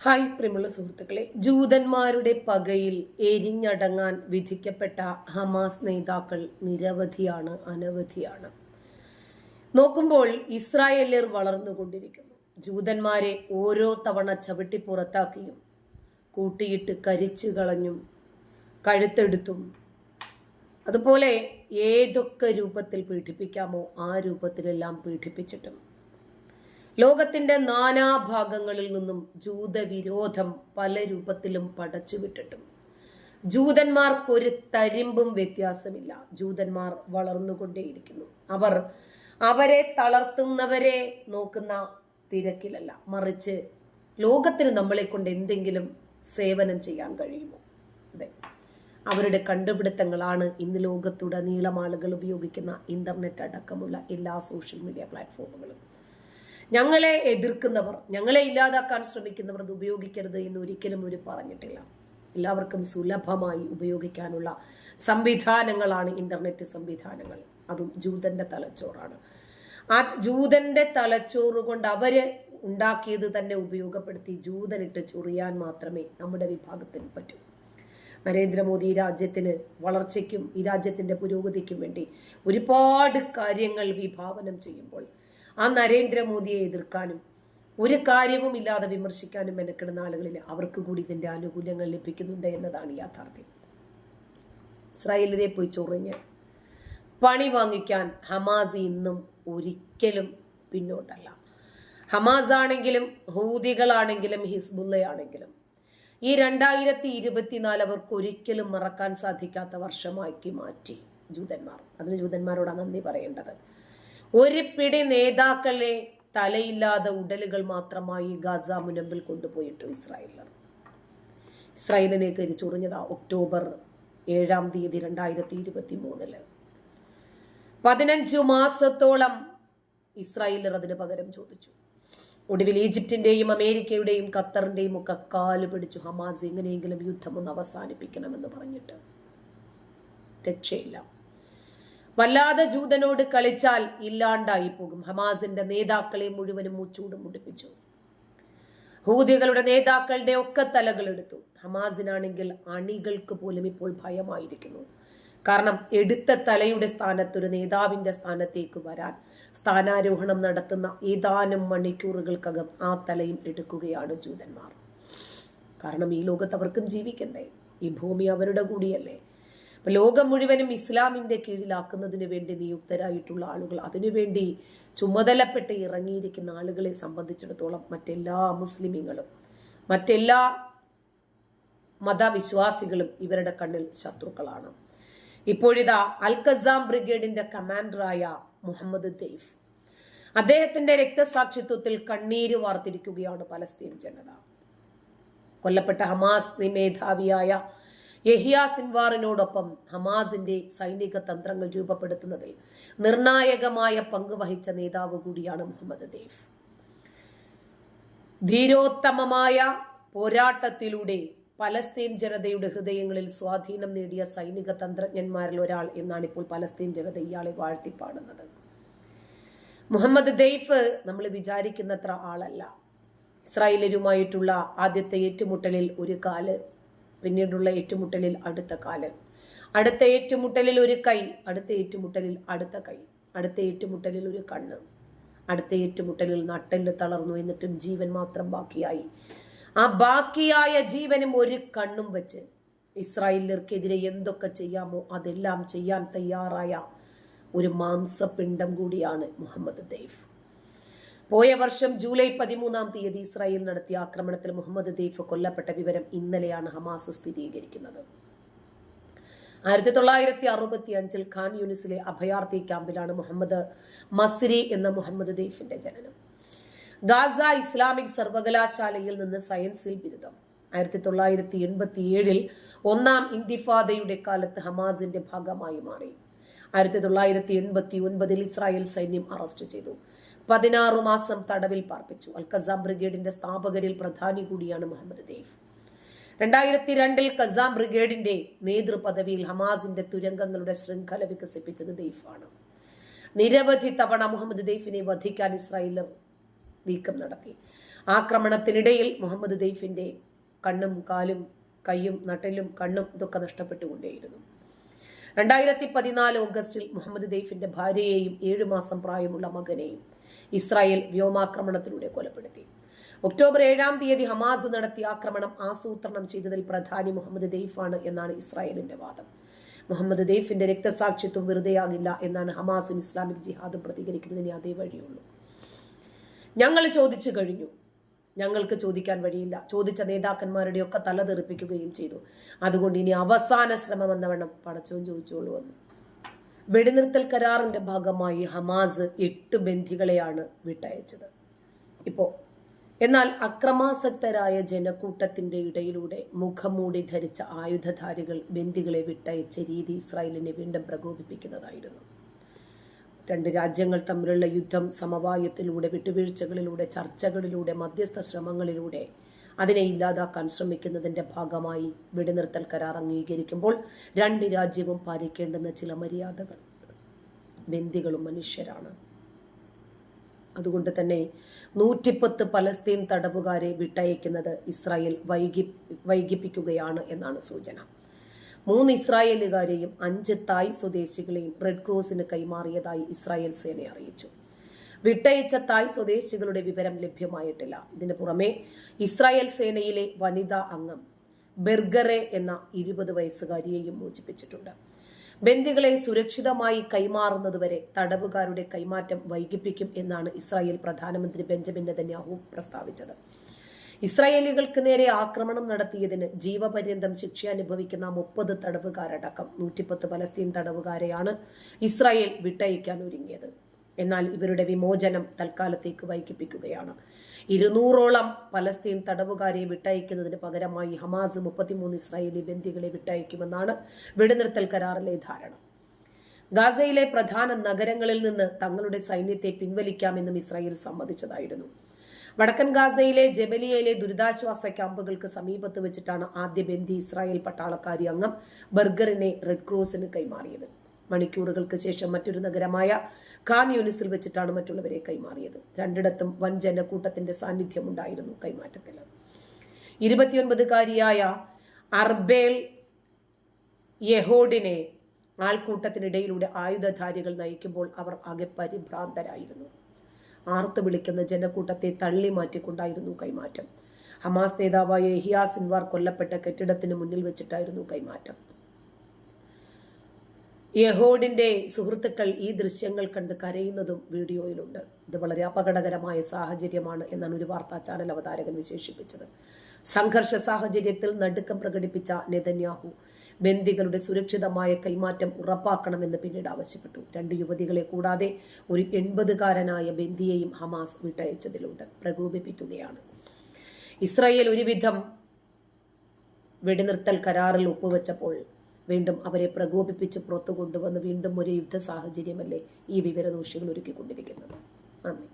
Hi പ്രിമുള്ള സുഹൃത്തുക്കളെ ജൂതന്മാരുടെ പകയിൽ എരിഞ്ഞടങ്ങാൻ വിധിക്കപ്പെട്ട ഹമാസ് നേതാക്കൾ നിരവധിയാണ് അനവധിയാണ്. നോക്കുമ്പോൾ ഇസ്രായേലർ വളർന്നുകൊണ്ടിരിക്കുന്നു. ജൂതന്മാരെ ഓരോ തവണ ചവിട്ടി പുറത്താക്കിയും കൂട്ടിയിട്ട് കരിച്ചു കളഞ്ഞും കഴുത്തെടുത്തും. അതുപോലെ ഏതൊക്കെ രൂപത്തിൽ പീഡിപ്പിക്കാമോ ആ രൂപത്തിലെല്ലാം പീഡിപ്പിച്ചിട്ടും. ലോകത്തിന്റെ നാനാഭാഗങ്ങളിൽ നിന്നും ജൂതവിരോധം പല രൂപത്തിലും പടച്ചുവിട്ടിട്ടും. ജൂതന്മാർക്കൊരു തരിമ്പും വ്യത്യാസമില്ല. ജൂതന്മാർ വളർന്നുകൊണ്ടേയിരിക്കുന്നു. അവർ അവരെ തളർത്തുന്നവരെ നോക്കുന്ന തിരക്കിലല്ല. മറിച്ച് ലോകത്തിന് നമ്മളെ കൊണ്ട് എന്തെങ്കിലും സേവനം ചെയ്യാൻ കഴിയുമോ? അതെ. അവരുടെ കണ്ടുപിടുത്തങ്ങളാണ് ഇന്ന് ലോകത്തുടനീളം ആളുകൾ ഉപയോഗിക്കുന്ന ഇന്റർനെറ്റ് അടക്കമുള്ള എല്ലാ സോഷ്യൽ മീഡിയ പ്ലാറ്റ്ഫോമുകളും. ഞങ്ങളെ എതിർക്കുന്നവർ ഞങ്ങളെ ഇല്ലാതാക്കാൻ ശ്രമിക്കുന്നവർ അത് ഉപയോഗിക്കരുത് എന്ന് ഒരിക്കലും ഒരു പറഞ്ഞിട്ടില്ല. എല്ലാവർക്കും സുലഭമായി ഉപയോഗിക്കാനുള്ള സംവിധാനങ്ങളാണ് ഇന്റർനെറ്റ് സംവിധാനങ്ങൾ. അതും ജൂതന്റെ തലച്ചോറാണ്. ആ ജൂതന്റെ തലച്ചോറ് കൊണ്ട് അവർ ഉണ്ടാക്കിയത് തന്നെ ഉപയോഗപ്പെടുത്തി ജൂതനിട്ട് ചൊറിയാൻ മാത്രമേ നമ്മുടെ വിഭാഗത്തിന് പറ്റൂ. നരേന്ദ്രമോദി ഈ രാജ്യത്തിന് വളർച്ചയ്ക്കും ഈ രാജ്യത്തിന്റെ പുരോഗതിക്കും വേണ്ടി ഒരുപാട് കാര്യങ്ങൾ വിഭാവനം ചെയ്യുമ്പോൾ ആ നരേന്ദ്രമോദിയെ എതിർക്കാനും ഒരു കാര്യവും ഇല്ലാതെ വിമർശിക്കാനും മെനക്കെടുന്ന ആളുകളിൽ അവർക്ക് കൂടി ഇതിന്റെ ആനുകൂല്യങ്ങൾ ലഭിക്കുന്നുണ്ട് എന്നതാണ് യാഥാർത്ഥ്യം. ഇസ്രായേലിനെ പോയി ചൊറിഞ്ഞ് പണി വാങ്ങിക്കാൻ ഹമാസ് ഇന്നും ഒരിക്കലും പിന്നോട്ടല്ല. ഹമാസ് ആണെങ്കിലും ഹൂദികളാണെങ്കിലും ഹിസ്ബുള്ളയാണെങ്കിലും ഈ രണ്ടായിരത്തി ഇരുപത്തിനാല് അവർക്ക് ഒരിക്കലും മറക്കാൻ സാധിക്കാത്ത വർഷമാക്കി മാറ്റി ജൂതന്മാർ. അതിന് ജൂതന്മാരോടാണ് നന്ദി പറയേണ്ടത്. ഒരു പിടി നേതാക്കളെ തലയില്ലാതെ ഉടലുകൾ മാത്രമായി ഗാസ മുനമ്പിൽ കൊണ്ടുപോയിട്ട് ഇസ്രായേലർ. ഇസ്രായേലിനെ കരിച്ചുറിഞ്ഞതാ ഒക്ടോബർ ഏഴാം തീയതി രണ്ടായിരത്തി ഇരുപത്തി മൂന്നിൽ പതിനഞ്ചു മാസത്തോളം ഇസ്രായേലർ അതിന് പകരം ചോദിച്ചു. ഒടുവിൽ ഈജിപ്തിന്റെയും അമേരിക്കയുടെയും ഖത്തറിന്റെയും ഒക്കെ കാൽ പിടിച്ചു ഹമാസ് എങ്ങനെയെങ്കിലും യുദ്ധം ഒന്ന് അവസാനിപ്പിക്കണമെന്ന് പറഞ്ഞിട്ട്. രക്ഷയില്ല. വല്ലാതെ ജൂതനോട് കളിച്ചാൽ ഇല്ലാണ്ടായി പോകും ഹമാസിന്റെ നേതാക്കളെ മുഴുവനും മുച്ചൂട് മുടിപ്പിച്ചു. ഹൂദികളുടെ നേതാക്കളുടെ ഒക്കെ തലകൾ എടുത്തു. ഹമാസിനാണെങ്കിൽ അണികൾക്ക് പോലും ഇപ്പോൾ ഭയമായിരിക്കുന്നു. കാരണം എടുത്ത തലയുടെ സ്ഥാനത്ത് ഒരു നേതാവിന്റെ സ്ഥാനത്തേക്ക് വരാൻ സ്ഥാനാരോഹണം നടത്തുന്ന ഏതാനും മണിക്കൂറുകൾക്കകം ആ തലയും എടുക്കുകയാണ് ജൂതന്മാർ. കാരണം ഈ ലോകത്ത് അവർക്കും ജീവിക്കണ്ടേ? ഈ ഭൂമി അവരുടെ കൂടിയല്ലേ? ലോകം മുഴുവനും ഇസ്ലാമിന്റെ കീഴിലാക്കുന്നതിന് വേണ്ടി നിയുക്തരായിട്ടുള്ള ആളുകൾ അതിനുവേണ്ടി ചുമതലപ്പെട്ട് ഇറങ്ങിയിരിക്കുന്ന ആളുകളെ സംബന്ധിച്ചിടത്തോളം മറ്റെല്ലാ മുസ്ലിമീങ്ങളും മറ്റെല്ലാ മതവിശ്വാസികളും ഇവരുടെ കണ്ണിൽ ശത്രുക്കളാണ്. ഇപ്പോഴിതാ അൽ ഖസാം ബ്രിഗേഡിന്റെ കമാൻഡറായ മുഹമ്മദ് ദൈഫ് അദ്ദേഹത്തിന്റെ രക്തസാക്ഷിത്വത്തിൽ കണ്ണീര് വാർത്തിരിക്കുകയാണ് പലസ്തീൻ ജനത. കൊല്ലപ്പെട്ട ഹമാസ് മേധാവിയായ യഹിയ സിൻവാറിനോടൊപ്പം ഹമാസിന്റെ സൈനിക തന്ത്രങ്ങൾ രൂപപ്പെടുത്തുന്നതിൽ നിർണായകമായ പങ്ക് വഹിച്ച നേതാവ് കൂടിയാണ് മുഹമ്മദ് ദേവ്. ധീരോത്തമമായ പോരാട്ടത്തിലൂടെ പലസ്തീൻ ജനതയുടെ ഹൃദയങ്ങളിൽ സ്വാധീനം നേടിയ സൈനിക തന്ത്രജ്ഞന്മാരിൽ ഒരാൾ എന്നാണ് ഇപ്പോൾ പലസ്തീൻ ജനത ഇയാളെ വാഴ്ത്തിപ്പാടുന്നത്. മുഹമ്മദ് ദെയ്ഫ് നമ്മൾ വിചാരിക്കുന്നത്ര ആളല്ല. ഇസ്രായേലരുമായിട്ടുള്ള ആദ്യത്തെ ഏറ്റുമുട്ടലിൽ ഒരു കാൽ പിന്നീടുള്ള ഏറ്റുമുട്ടലിൽ അടുത്ത കാൽ. അടുത്ത ഏറ്റുമുട്ടലിൽ ഒരു കൈ അടുത്ത ഏറ്റുമുട്ടലിൽ അടുത്ത കൈ അടുത്ത ഏറ്റുമുട്ടലിൽ ഒരു കണ്ണ് അടുത്ത ഏറ്റുമുട്ടലിൽ നട്ടെല്ല് തളർന്നു എന്നിട്ടും ജീവൻ മാത്രം ബാക്കിയായി. ആ ബാക്കിയായ ജീവനും ഒരു കണ്ണും വെച്ച് ഇസ്രായേലർക്കെതിരെ എന്തൊക്കെ ചെയ്യാമോ അതെല്ലാം ചെയ്യാൻ തയ്യാറായ ഒരു മാംസപിണ്ഡം കൂടിയാണ് മുഹമ്മദ് ദൈഫ് പോയ വർഷം ജൂലൈ പതിമൂന്നാം തീയതി ഇസ്രായേൽ നടത്തിയ ആക്രമണത്തിൽ മുഹമ്മദ് ദൈഫ് കൊല്ലപ്പെട്ട വിവരം ഇന്നലെയാണ് ഹമാസ് സ്ഥിരീകരിക്കുന്നത്. ആയിരത്തി തൊള്ളായിരത്തി അറുപത്തി അഞ്ചിൽ ഖാൻ യൂണിസിലെ അഭയാർത്ഥി ക്യാമ്പിലാണ് മുഹമ്മദ് മസ്രി എന്ന മുഹമ്മദ് ദൈഫിന്റെ ജനനം. ഗാസ ഇസ്ലാമിക് സർവകലാശാലയിൽ നിന്ന് സയൻസിൽ ബിരുദം. ആയിരത്തി തൊള്ളായിരത്തി എൺപത്തി ഏഴിൽ ഒന്നാം ഇന്തിഫാദയുടെ കാലത്ത് ഹമാസിന്റെ ഭാഗമായി മാറി. ആയിരത്തി തൊള്ളായിരത്തി എൺപത്തി ഒൻപതിൽ ഇസ്രായേൽ സൈന്യം അറസ്റ്റ് ചെയ്തു. പതിനാറു മാസം തടവിൽ പാർപ്പിച്ചു. അൽ കസാം ബ്രിഗേഡിന്റെ സ്ഥാപകരിൽ പ്രധാനി കൂടിയാണ് മുഹമ്മദ് ദേവ്. രണ്ടായിരത്തി രണ്ടിൽ ഖസാം ബ്രിഗേഡിന്റെ നേതൃപദവിയിൽ ഹമാസിന്റെ തുരങ്കങ്ങളുടെ ശൃംഖല വികസിപ്പിച്ചത് ദെയ്ഫാണ് നിരവധി തവണ മുഹമ്മദ് ദെയ്ഫിനെ വധിക്കാൻ ഇസ്രായേലർ നീക്കം നടത്തി. ആക്രമണത്തിനിടയിൽ മുഹമ്മദ് ദെയ്ഫിന്റെ കണ്ണും കാലും കൈയും നട്ടലും കണ്ണും ഇതൊക്കെ നഷ്ടപ്പെട്ടുകൊണ്ടേയിരുന്നു. രണ്ടായിരത്തി പതിനാല് ഓഗസ്റ്റിൽ മുഹമ്മദ് ദെയ്ഫിന്റെ ഭാര്യയെയും ഏഴു മാസം പ്രായമുള്ള മകനെയും ഇസ്രായേൽ വ്യോമാക്രമണത്തിലൂടെ കൊലപ്പെടുത്തി. ഒക്ടോബർ ഏഴാം തീയതി ഹമാസ് നടത്തിയ ആക്രമണം ആസൂത്രണം ചെയ്തതിൽ പ്രധാനി മുഹമ്മദ് ദെയ്ഫാണ് എന്നാണ് ഇസ്രായേലിന്റെ വാദം. മുഹമ്മദ് ദെയ്ഫിന്റെ രക്തസാക്ഷിത്വം വെറുതെയാകില്ല എന്നാണ് ഹമാസും ഇസ്ലാമിക് ജിഹാദും പ്രതികരിക്കുന്നതിന് അതേ വഴിയുള്ളൂ. ഞങ്ങൾ ചോദിച്ചു കഴിഞ്ഞു. ഞങ്ങൾക്ക് ചോദിക്കാൻ വഴിയില്ല. ചോദിച്ച നേതാക്കന്മാരുടെയൊക്കെ തല തെറിപ്പിക്കുകയും ചെയ്തു. അതുകൊണ്ട് ഇനി അവസാന ശ്രമം എന്നവണ്ണം പടച്ചോൻ ചോദിച്ചോളൂ എന്ന്. വെടിനിർത്തൽ കരാറിന്റെ ഭാഗമായി ഹമാസ് എട്ട് ബന്ധികളെയാണ് വിട്ടയച്ചത്. ഇപ്പോ എന്നാൽ അക്രമാസക്തരായ ജനക്കൂട്ടത്തിന്റെ ഇടയിലൂടെ മുഖംമൂടി ധരിച്ച ആയുധധാരികൾ ബന്ദികളെ വിട്ടയച്ച രീതി ഇസ്രായേലിനെ വീണ്ടും പ്രകോപിപ്പിക്കുന്നതായിരുന്നു. രണ്ട് രാജ്യങ്ങൾ തമ്മിലുള്ള യുദ്ധം സമവായത്തിലൂടെ വിട്ടുവീഴ്ചകളിലൂടെ ചർച്ചകളിലൂടെ മധ്യസ്ഥ ശ്രമങ്ങളിലൂടെ അതിനെ ഇല്ലാതാക്കാൻ ശ്രമിക്കുന്നതിന്റെ ഭാഗമായി വെടിനിർത്തൽ കരാർ അംഗീകരിക്കുമ്പോൾ രണ്ട് രാജ്യവും പാലിക്കേണ്ടുന്ന ചില മര്യാദകൾ. ബന്ദികളും മനുഷ്യരാണ്. അതുകൊണ്ട് തന്നെ നൂറ്റിപ്പത്ത് പലസ്തീൻ തടവുകാരെ വിട്ടയക്കുന്നത് ഇസ്രായേൽ വൈകി വൈകിപ്പിക്കുകയാണ് എന്നാണ് സൂചന. മൂന്ന് ഇസ്രായേലുകാരെയും അഞ്ച് തായ് സ്വദേശികളെയും റെഡ് ക്രോസിന് കൈമാറിയതായി ഇസ്രായേൽ സേന അറിയിച്ചു. വിട്ടയച്ച തായ് സ്വദേശികളുടെ വിവരം ലഭ്യമായിട്ടില്ല. ഇതിനു പുറമെ ഇസ്രായേൽ സേനയിലെ വനിതാ അംഗം ബെർഗറെ എന്ന ഇരുപത് വയസ്സുകാരിയെയും മോചിപ്പിച്ചിട്ടുണ്ട്. ബന്ദികളെ സുരക്ഷിതമായി കൈമാറുന്നതുവരെ തടവുകാരുടെ കൈമാറ്റം വൈകിപ്പിക്കും എന്നാണ് ഇസ്രായേൽ പ്രധാനമന്ത്രി ബെഞ്ചമിൻ നെതന്യാഹു പ്രസ്താവിച്ചത്. ഇസ്രായേലികൾക്ക് നേരെ ആക്രമണം നടത്തിയതിന് ജീവപര്യന്തം ശിക്ഷ അനുഭവിക്കുന്ന മുപ്പത് തടവുകാരടക്കം നൂറ്റിപ്പത്ത് പലസ്തീൻ തടവുകാരെയാണ് ഇസ്രായേൽ വിട്ടയക്കാൻ ഒരുങ്ങിയത്. എന്നാൽ ഇവരുടെ വിമോചനം തൽക്കാലത്തേക്ക് വൈകിപ്പിക്കുകയാണ്. ഇരുന്നൂറോളം പലസ്തീൻ തടവുകാരെ വിട്ടയക്കുന്നതിന് പകരമായി ഹമാസ് മുപ്പത്തിമൂന്ന് ഇസ്രായേലി ബന്ദികളെ വിട്ടയക്കുമെന്നാണ് വെടിനിർത്തൽ കരാറിലെ ധാരണ. ഗാസയിലെ പ്രധാന നഗരങ്ങളിൽ നിന്ന് തങ്ങളുടെ സൈന്യത്തെ പിൻവലിക്കാമെന്നും ഇസ്രായേൽ സമ്മതിച്ചതായിരുന്നു. വടക്കൻ ഗാസയിലെ ജബലിയയിലെ ദുരിതാശ്വാസ ക്യാമ്പുകൾക്ക് സമീപത്ത് വെച്ചിട്ടാണ് ആദ്യ ബന്ദി ഇസ്രായേൽ പട്ടാളക്കാരി അംഗം ബർഗറിനെ റെഡ് ക്രോസിന് കൈമാറിയത്. മണിക്കൂറുകൾക്ക് ശേഷം മറ്റൊരു നഗരമായ ഖാൻ യൂണിസിൽ വെച്ചിട്ടാണ് മറ്റുള്ളവരെ കൈമാറിയത്. രണ്ടിടത്തും വൻ ജനക്കൂട്ടത്തിന്റെ സാന്നിധ്യം ഉണ്ടായിരുന്നു കൈമാറ്റത്തിൽ. ഇരുപത്തിയൊൻപതുകാരിയായ അർബേൽ യഹോഡിനെ ആൾക്കൂട്ടത്തിനിടയിലൂടെ ആയുധധാരികൾ നയിക്കുമ്പോൾ അവർ ആകെ പരിഭ്രാന്തരായിരുന്നു. ആർത്തു വിളിക്കുന്ന ജനക്കൂട്ടത്തെ തള്ളി മാറ്റിക്കൊണ്ടായിരുന്നു കൈമാറ്റം. ഹമാസ് നേതാവായ എഹിയാസിൻവാർ കൊല്ലപ്പെട്ട കെട്ടിടത്തിന് മുന്നിൽ വെച്ചിട്ടായിരുന്നു കൈമാറ്റം. യഹോഡിന്റെ സുഹൃത്തുക്കൾ ഈ ദൃശ്യങ്ങൾ കണ്ട് കരയുന്നതും വീഡിയോയിലുണ്ട്. ഇത് വളരെ അപകടകരമായ സാഹചര്യമാണ് എന്നാണ് ഒരു വാർത്താ ചാനൽ അവതാരകൻ വിശേഷിപ്പിച്ചത്. സംഘർഷ സാഹചര്യത്തിൽ നടുക്കം പ്രകടിപ്പിച്ച നെതന്യാഹു ബന്ദികളുടെ സുരക്ഷിതമായ കൈമാറ്റം ഉറപ്പാക്കണമെന്ന് പിന്നീട് ആവശ്യപ്പെട്ടു. രണ്ട് യുവതികളെ കൂടാതെ ഒരു എൺപതുകാരനായ ബന്ദിയെയും ഹമാസ് വിട്ടയച്ചതിലുണ്ട്. പ്രകോപിപ്പിക്കുകയാണ്. ഇസ്രായേൽ ഒരുവിധം വെടിനിർത്തൽ കരാറിൽ ഒപ്പുവെച്ചപ്പോൾ വീണ്ടും അവരെ പ്രകോപിപ്പിച്ച് പുറത്തു കൊണ്ടുവന്ന് വീണ്ടും ഒരു യുദ്ധ സാഹചര്യമല്ലേ ഈ വിവരദോഷികൾ ഒരുക്കിക്കൊണ്ടിരിക്കുന്നത്? നന്ദി.